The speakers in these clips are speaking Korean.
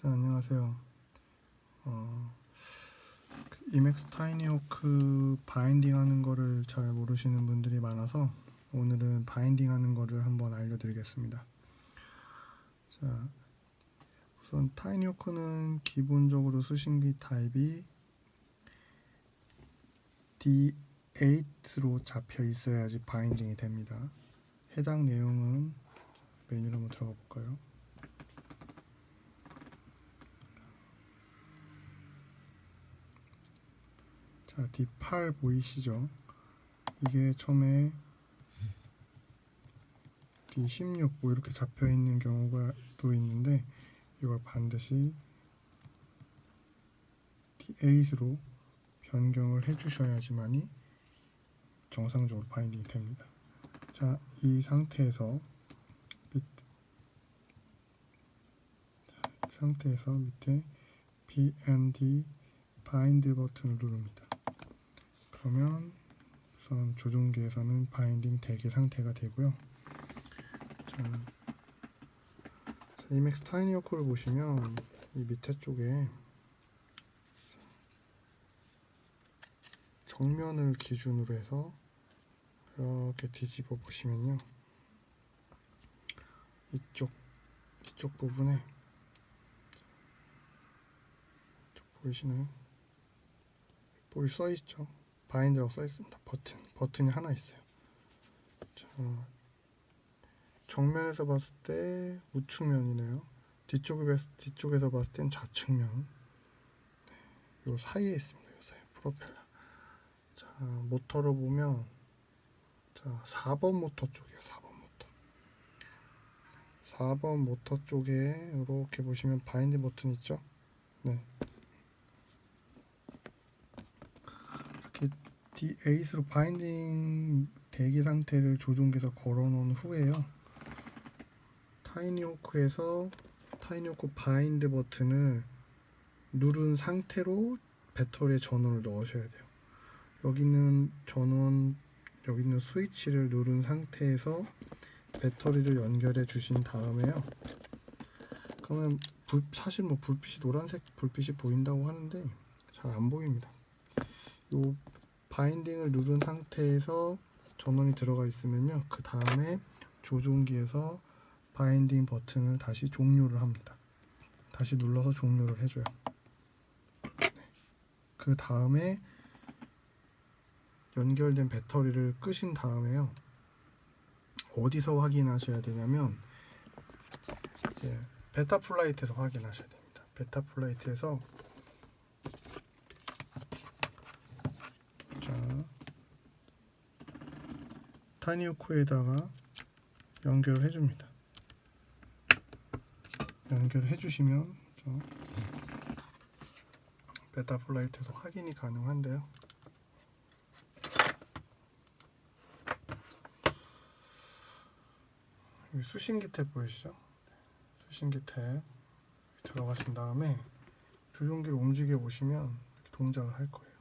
자, 안녕하세요. 어, 이맥스 타이니호크 바인딩 하는 거를 잘 모르시는 분들이 많아서 오늘은 바인딩 하는 거를 한번 알려드리겠습니다. 자, 우선 타이니호크는 기본적으로 수신기 타입이 D8로 잡혀 있어야지 바인딩이 됩니다. 해당 내용은 메뉴로 한번 들어가 볼까요? 자, D8 보이시죠? 이게 처음에 D16 뭐 이렇게 잡혀 있는 경우가 또 있는데 이걸 반드시 D8으로 변경을 해 주셔야지만이 정상적으로 바인딩이 됩니다. 자, 이 상태에서 밑, 자, 이 상태에서 밑에 BND 바인드 버튼을 누릅니다. 그러면 우선 조종기에서는 바인딩 대기 상태가 되고요. 자, 자, 이맥스 타이니어크를 보시면 이 밑에 쪽에 정면을 기준으로 해서 이렇게 뒤집어 보시면요. 이쪽 이쪽 부분에 보이시나요? 보이 써 있죠. 바인드라고 써 있습니다. 버튼 버튼이 하나 있어요. 자, 정면에서 봤을 때 우측면이네요. 뒤쪽에 봤- 뒤쪽에서 봤을 땐 좌측면. 네, 요 사이에 있습니다. 요 사이 프로펠러. 자, 모터를 보면 자, 4번 모터 쪽이에요. 4번 모터. 4번 모터 쪽에 이렇게 보시면 바인드 버튼 있죠? 네. 이렇게 D8으로 바인딩 대기 상태를 조종기에서 걸어놓은 후에요. 타이니호크에서 타이니호크 바인드 버튼을 누른 상태로 배터리에 전원을 넣으셔야 돼요. 여기는 전원 여기 있는 스위치를 누른 상태에서 배터리를 연결해 주신 다음에요. 그러면 불, 사실 뭐 불빛이 노란색 불빛이 보인다고 하는데 잘 안 보입니다. 요 바인딩을 누른 상태에서 전원이 들어가 있으면요. 그 다음에 조종기에서 바인딩 버튼을 다시 종료를 합니다. 다시 눌러서 종료를 해줘요. 네. 그 다음에 연결된 배터리를 끄신 다음에요. 어디서 확인하셔야 되냐면 이제 베타 플라이트에서 확인하셔야 됩니다. 베타 플라이트에서 자 타니오코에다가 연결을 해줍니다. 연결해 주시면 저 베타 플라이트에서 확인이 가능한데요. 여기 수신기 탭 보이시죠? 수신기 탭 들어가신 다음에 조종기를 움직여 보시면 동작을 할 거예요.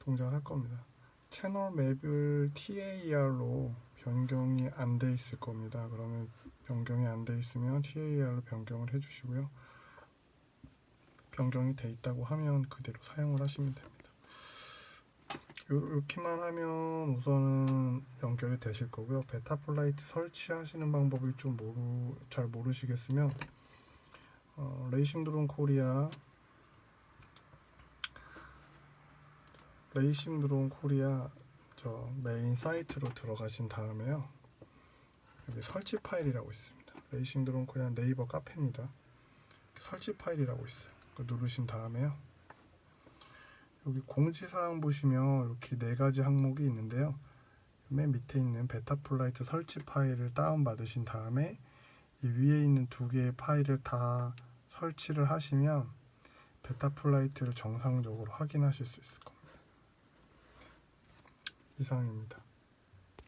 동작을 할 겁니다. 채널 맵을 TAR로 변경이 안 돼 있을 겁니다. 그러면 변경이 안 돼 있으면 TAR로 변경을 해 주시고요. 변경이 돼 있다고 하면 그대로 사용을 하시면 됩니다. 이렇게만 하면 우선은 연결이 되실 거고요. 베타 플라이트 설치하시는 방법을 좀 모르 잘 모르시겠으면 어, 레이싱 드론 코리아 레이싱 드론 코리아 저 메인 사이트로 들어가신 다음에요. 여기 설치 파일이라고 있습니다. 레이싱 드론 코리아 네이버 카페입니다. 설치 파일이라고 있어요. 그 누르신 다음에요. 여기 공지사항 보시면 이렇게 네 가지 항목이 있는데요. 맨 밑에 있는 베타 플라이트 설치 파일을 다운 받으신 다음에 이 위에 있는 두 개의 파일을 다 설치를 하시면 베타 플라이트를 정상적으로 확인하실 수 있을 겁니다. 이상입니다.